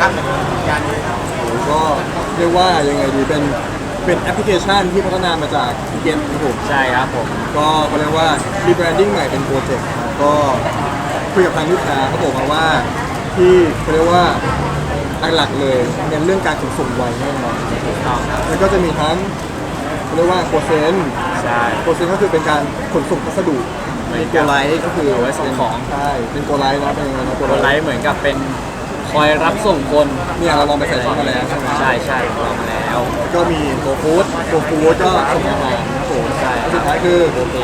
ครับงานนี้ก็เรียกว่ายังไงดีเป็นเป็นแอปพลิเคชันที่พัฒนามาจากเกมครับผมใช่ครับผมก็เขาเรียกว่ารีแบรนดิ้งใหม่เป็นโปรเจกต์ครับก็คุยกับทางลูกค้าเขาบอกมาว่าที่เขาเรียกว่าหลักๆเลยเน้นเรื่องการขนส่งไวแน่นอนถูกต้องครับแล้วก็จะมีทั้งเขาเรียกว่าโปรเซนใช่โปรเซนก็คือเป็นการขนส่งพัสดุมีโกไลท์ก็คือเอาไว้ส่งของใช่เป็นโกไลท์นะเป็นยังไงนะโกคนไลไลท์ฟ์เหมือนกับเป็น คอยรับส่งคนเนี่ยเราลองไปใส่ชุดมาแล้วใช่ไหมใช่ใช่ลองมาแล้วแล้วก็มีโกฟู้ดโกฟู้ดก็ส่งอาหารครับผมใช่แล้วสุดท้ายคือโอเค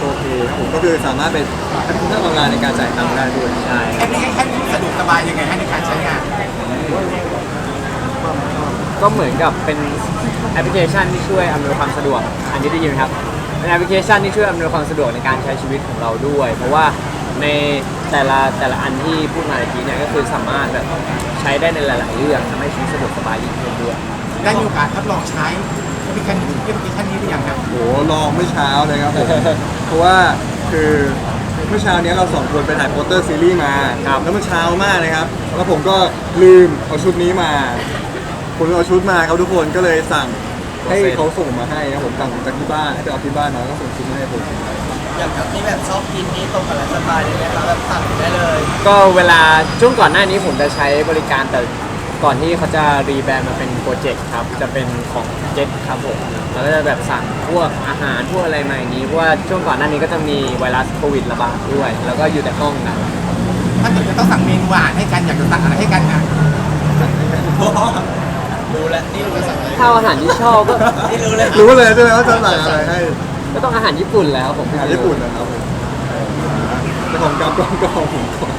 โอเคผมก็คือสามารถเป็นแอปพลิเคชันออนไลน์ในการจ่ายตังค์ได้ด้วยใช่แอปพลิเคชันนี้สะดวกสบายยังไงให้ในการใช้งาน ก็เหมือนกับเป็นแอปพลิเคชันที่ช่วยอำนวยความสะดวก อันนี้ได้ยินไหมครับเป็นแอปพลิเคชันที่ช่วยอำนวยความสะดวกในการใช้ชีวิตของเราด้วย เพราะว่า ในแต่ละแต่ละอันที่พูดมาเมื่อกี้เนี่ยก็คือสามารถแบบใช้ได้ในหลาย ๆ เรื่องทำให้ชีวิตสะดวกสบายยิ่งขึ้นด้วย ได้มีโอกาสทดลองใช้แอปพลิเคชันแอปพลิเคชันนี้หรือยังครับ โหลองเมื่อเช้าเลยครับผม เพราะว่าคือเมื่อเช้าเนี้ยเราสองคนไปถ่ายโปสเตอร์ซีรีส์มาครับแล้วมันเช้ามากเลยครับ แล้วผมก็ลืมเอาชุดนี้มา ผมเอาชุดมาครับทุกคนก็เลยสั่งให้เขาส่งมาให้ครับผมสั่งจากที่บ้านให้ไปเอาที่บ้านมาแล้วก็ส่งชุดมาให้ผม อย่างกับที่แบบชอบกินนี้ตรงกับไลฟ์สไตล์เลยไหมคะแบบสั่งได้เลยก็เวลาช่วงก่อนหน้านี้ผมจะใช้บริการแต่ก่อนที่เขาจะรีแบรนด์มาเป็นโปรเจกต์ครับจะเป็นของเจ็ตครับผมแล้วก็จะแบบสั่งพวกอาหารพวกอะไรมาอย่างนี้เพราะว่าช่วงก่อนหน้านี้ก็จะมีไวรัสโควิดระบาดด้วย แล้วก็อยู่แต่ห้องนะถ้าเกิดจะต้องสั่งเมนูอาหารให้กันอยากจะสั่งอะไรให้กันอะรู้แล้วนี่รู้จะสั่งอะไรถ้าอาหารที่ชอบก็ นี่รู้เลยรู้เลยใช่ไหมว่าจะสั่งอะไรให้ ก็ต้องอาหารญี่ปุ่นแล้วผมอาหารญี่ปุ่นนะครับผมแต่ของกำก็ก็ของผมก่อน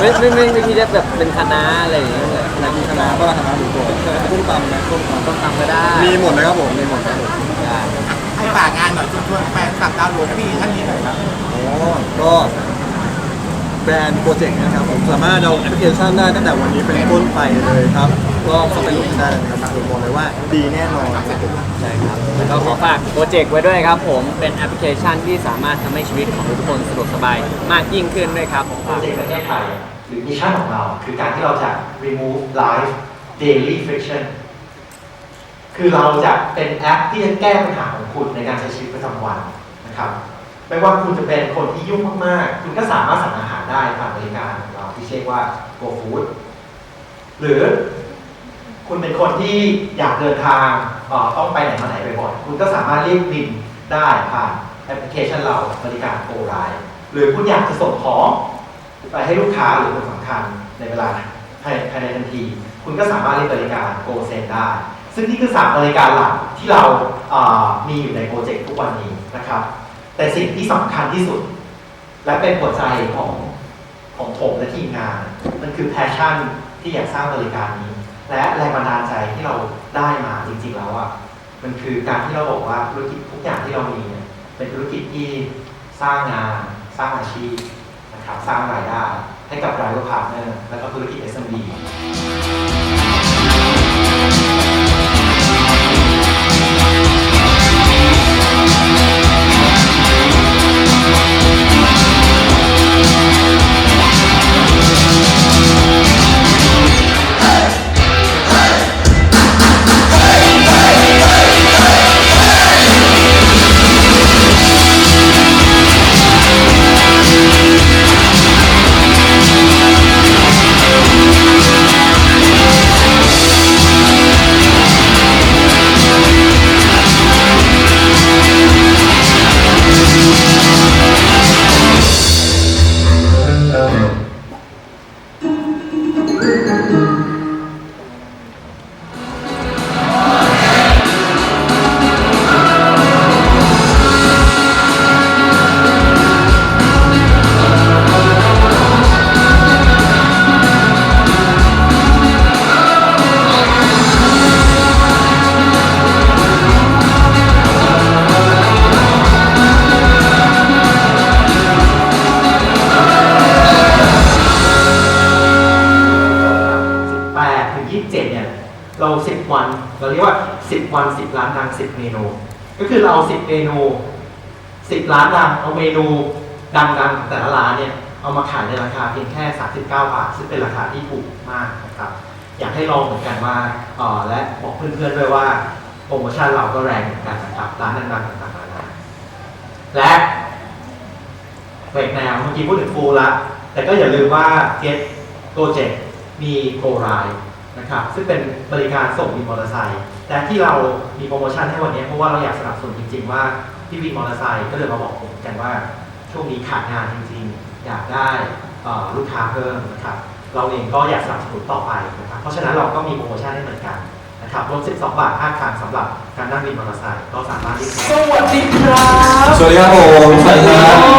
ไม่ไม่ไม่ไม่คิดจะแบบเป็นคณะน้าอะไรอย่างเงี้ยเลยแล้วมีคณะก็คณะหมูกรอบต้มตำไหมต้มตำต้องทำก็ได้ มีหมดเลยครับผมมีหมดครับผมได้ให้ฝากงานหน่อยชวนชวนแฟนคลับดาวน์โหลดแอปพลิเคชันนี้หน่อยครับโอ้ก็แบรนด์โปรเจกต์นะครับผมสามารถเอาแอปพลิเคชันได้ตั้งแต่วันนี้เป็นต้นไปเลยครับ ก็เข้าไปโหลดได้เลยนะครับผมบอกเลยว่าดีแน่นอนครับผมใช่ครับแล้วก็ขอฝากโปรเจกต์ไว้ด้วยครับผมเป็นแอปพลิเคชันที่สามารถทำให้ชีวิตของทุกคนสะดวกสบายมากยิ่งขึ้นด้วยครับผมโปรฝากเจกต์ประเทศไทยหรือมิชชั่นของเรา คือการที่เราจะ remove life daily friction คือเราจะเป็นแอปที่จะแก้ปัญหาของคุณในการใช้ชีวิตประจำวันนะครับไม่ว่าคุณจะเป็นคนที่ยุ่งมากๆ คุณก็สามารถสั่งอาหารได้ผ่านบริการของเราที่เรียกว่า GoFood หรือ คุณเป็นคนที่อยากเดินทางอ่อต้องไปไหนมาไหนบ่อยๆคุณก็สามารถเรียกบินได้ผ่านแอปพลิเคชันเราบริการ Go r i d e หรือคุณอยากจะส่งของไปให้ลูกค้าหรือคนสำคัญในเวลาภายภายในทันที คุณก็สามารถเรียกบริการ Go Send ได้ ซึ่งนี่คือสามบริการหลักที่เรามีอยู่ในโปรเจกต์ทุกวันนี้นะครับ แต่สิ่งที่สำคัญที่สุด และเป็นหัวใจของของผมและทีมงาน มันคือแพชชั่นที่อยากสร้างบริการนี้ และแรงบันดาลใจที่เราได้มาจริงๆแล้วอะมันคือการที่เราบอกว่าธุรกิจทุกอย่างที่เรามีเนี่ยเป็นธุรกิจที่สร้างงานสร้างอาชีพนะครับสร้างรายได้ให้กับรายลูกค้าเนอร์แล้วก็ธุรกิจ SMB เราเรียกว่า 10 วัน 10 ล้านดัง 10 เมนู ก็คือเราเอา 10 เมนู 10 ล้านดังเอาเมนูดังๆของแต่ละร้านเนี่ยเอามาขายในราคาเพียงแค่ 39 บาท ซึ่งเป็นราคาที่ถูกมากนะครับ อยากให้ลองเหมือนกันว่าเออและบอกเพื่อนๆด้วยว่าโปรโมชั่นเราก็แรงเหมือนกันนะครับร้านดังๆต่างๆนานาและเบรกแนวเมื่อกี้พูดถึงฟูลละแต่ก็อย่าลืมว่า Get Project มีโปรไร นะครับซึ่งเป็นบริการส่งวินมอเตอร์ไซค์แต่ที่เรามีโปรโมชั่นให้วันนี้เพราะว่าเราอยากสนับสนุนจริง ๆ ว่าพี่วินมอเตอร์ไซค์ก็เลยมาบอกผมกันว่าช่วงนี้ขาดงานจริง ๆ อยากได้เอ่อลูกค้าเพิ่มนะครับเราเองก็อยากสนับสนุนต่อไปนะครับเพราะฉะนั้นเราก็มีโปรโมชั่นให้เหมือนกันนะครับลด12 บาท5ครั้งสำหรับการนั่งวินมอเตอร์ไซค์ก็สามารถที่สวัสดีครับ สวัสดีครับผมสวัสดีครับโอ้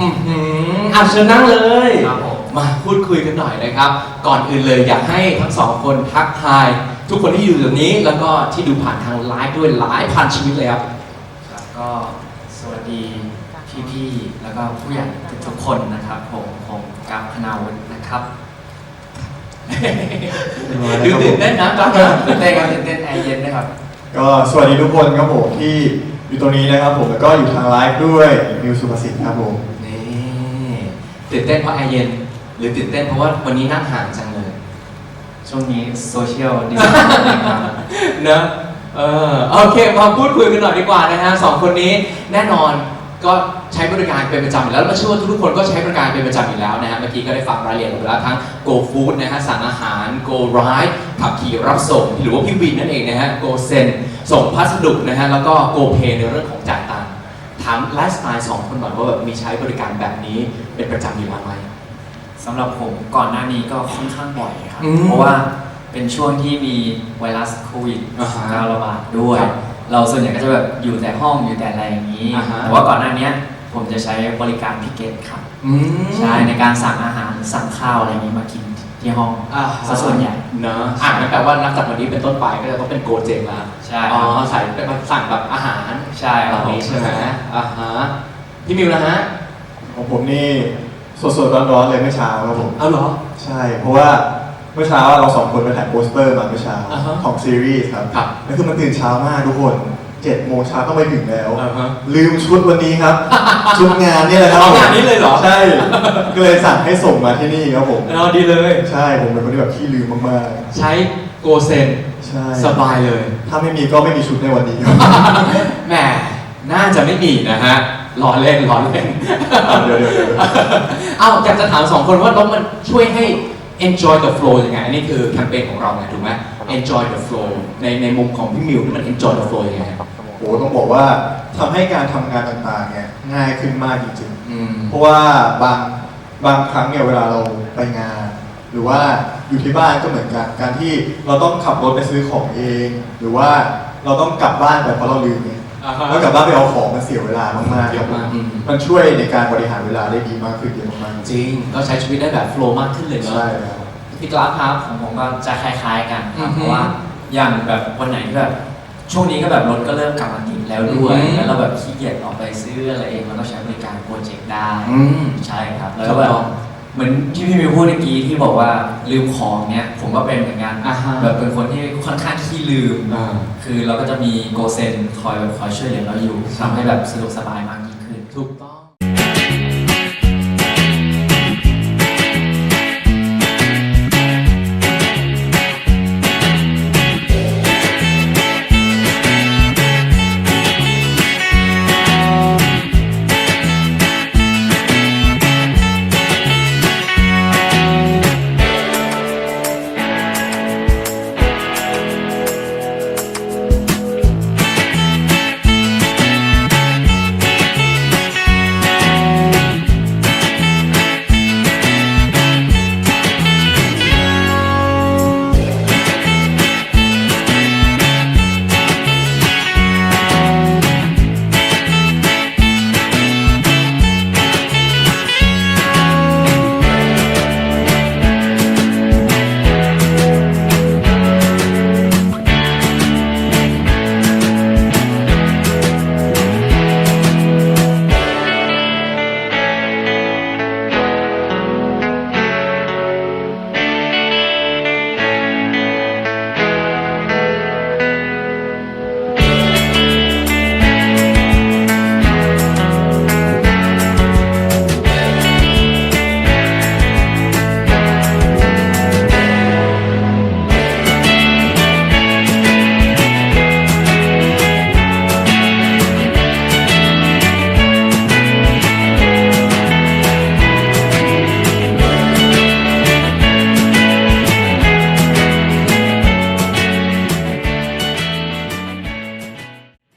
อื้อหืออะเชิญนั่งเลยครับผม มาพูดคุยกันหน่อยนะครับ ก่อนอื่นเลยอยากให้ทั้งสองคนทักทาย ทุกคนที่อยู่ตรงนี้แล้วก็ที่ดูผ่านทางไลฟ์ด้วยหลายพันชีวิตเลยครับครับก็สวัสดีพี่ๆแล้วก็ผู้ใหญ่ทุกๆคนนะครับ ผมผมกัปพนาวุฒินะครับดูตื่นเต้นนะจ๊ะตื่นเต้นครับตื่นเต้นแอร์เย็นด้วยครับ ก็สวัสดีทุกคนครับผมที่อยู่ตรงนี้นะครับผมแล้วก็อยู่ทางไลฟ์ด้วยมิวสุภสิทธิ์ครับผมนี่ตื่นเต้นเพราะแอร์เย็น หรือตื่นเต้นเพราะว่าวันนี้นั่งห่างจังเลยช่วงนี้โซเชียลดิสแทนซิ่งครับเนอะเออโอเคมาพูดคุยกันหน่อยดีกว่านะฮะสองคนนี้แน่นอนก็ใช้บริการเป็นประจำอยู่แล้วแล้วเชื่อว่าทุกๆคนก็ใช้บริการเป็นประจำอยู่แล้วนะฮะเมื่อกี้ก็ได้ฟังรายละเอียดไปแล้วทั้ง Go Food นะฮะสั่งอาหาร Go Ride ขับขี่รับส่ง หรือว่าพี่วินนั่นเองนะฮะ Go Send ส่งพัสดุนะฮะแล้วก็ Go Pay ในเรื่องของจ่ายตังค์ถามไลฟ์สไตล์สองคนก่อนว่าแบบมีใช้บริการแบบนี้เป็นประจำอยู่แล้วไหม สำหรับผมก่อนหน้านี้ก็ค่อนข้างบ่อยครับ อืมเพราะว่าเป็นช่วงที่มีไวรัสโควิดอ่าฮะ19ระบาดด้วย ครับเราส่วนใหญ่ก็จะแบบอยู่แต่ห้องอยู่แต่อะไรอย่างนี้ อ่าฮะ แต่ว่าก่อนหน้านี้ผมจะใช้บริการพิเกตครับ อืม ใช่ในการสั่งอาหารสั่งข้าวอะไรอย่างนี้มากินที่ห้องอ่าซะส่วนใหญ่ เนอะอะงั้นแปลว่านับจากวันนี้เป็นต้นไปก็จะต้องเป็นโกเจงแล้วใช่อ๋อใส่เป็นมาสั่งแบบอาหารใช่คแบรับบนี้ใช่ไหมอ่าฮะพี่มิวนะฮะ ของผมนี่ สดๆร้อนๆเลยเมื่อเช้าครับผมเอาเหรอ ใช่ เพราะว่าเมื่อเช้าเราสองคนไปถ่ายโปสเตอร์มาเมื่อเช้าอ่าฮะของซีรีส์ครับครับแล้วคือมันตื่นเช้ามากทุกคนเจ็ดโมงเช้าต้องไปถึงแล้ว อ่าฮะลืมชุดวันนี้ครับ ชุดงานเนี่ยแหละครับเอางานนี้เลยเหรอ ใช่ ก็เลยสั่งให้ส่งมาที่นี่ครับผม เอาดีเลย ใช่ผมเป็นคนที่แบบขี้ลืมมากใช้โกเซนๆ ใช่ สบายเลย ถ้าไม่มีก็ไม่มีชุดในวันนี้ครับ แหมน่าจะไม่มีนะฮะ ล้อเล่นล้อเล่น เดี๋ยวเดี๋ยวเดี๋ยวเอ้าอยากจะถามสองคนว่าแล้วมันช่วยให้ enjoy the flow ยังไง อันนี้คือแคมเปญของเราไงถูกไหม enjoy the flow ในในมุมของพี่มิวนี่มัน enjoy the flow ยังไงโอ้ต้องบอกว่าทำให้การทำงานต่างๆเนี่ยง่ายขึ้นมากจริงๆอืมเพราะว่าบางบางครั้งเนี่ยเวลาเราไปงาน หรือว่าอยู่ที่บ้านก็เหมือนกันการที่เราต้องขับรถไปซื้อของเอง หรือว่าเราต้องกลับบ้านแบบเพราะเราลืมเนี่ย อ่าฮะแล้วกลับบ้านไปเอาของมันเสียเวลามากๆเยอะมากครับอืม มันช่วยในการบริหารเวลาได้ดีมากขึ้นเยอะมากๆจริงก็ใช้ชีวิตได้แบบ flow มากขึ้นเลยเนอะ ใช่แล้ว พี่กราฟครับของผมก็จะคล้าย ๆ กันครับอือฮึเพราะว่าอย่างแบบวันไหนที่แบบช่วงนี้ก็แบบรถก็เริ่มกลับมาติดแล้วด้วยอือฮึ แล้วเราแบบขี้เกียจออกไปซื้ออะไรเองเราก็ใช้บริการโปรเจกต์ได้อืม ใช่ครับแล้วก็แบบถูกต้อง เหมือนที่พี่มิวพูดเมื่อกี้ที่บอกว่าลืมของเนี้ยผมก็เป็นเหมือนกันอ่าฮะแบบเป็นคนที่ค่อนข้างขี้ลืม อ่า คือเราก็จะมีโกเซนคอยแบบคอยช่วยเหลือเราอยู่ทำให้แบบสะดวกสบายมากยิ่งขึ้น ถูกต้อง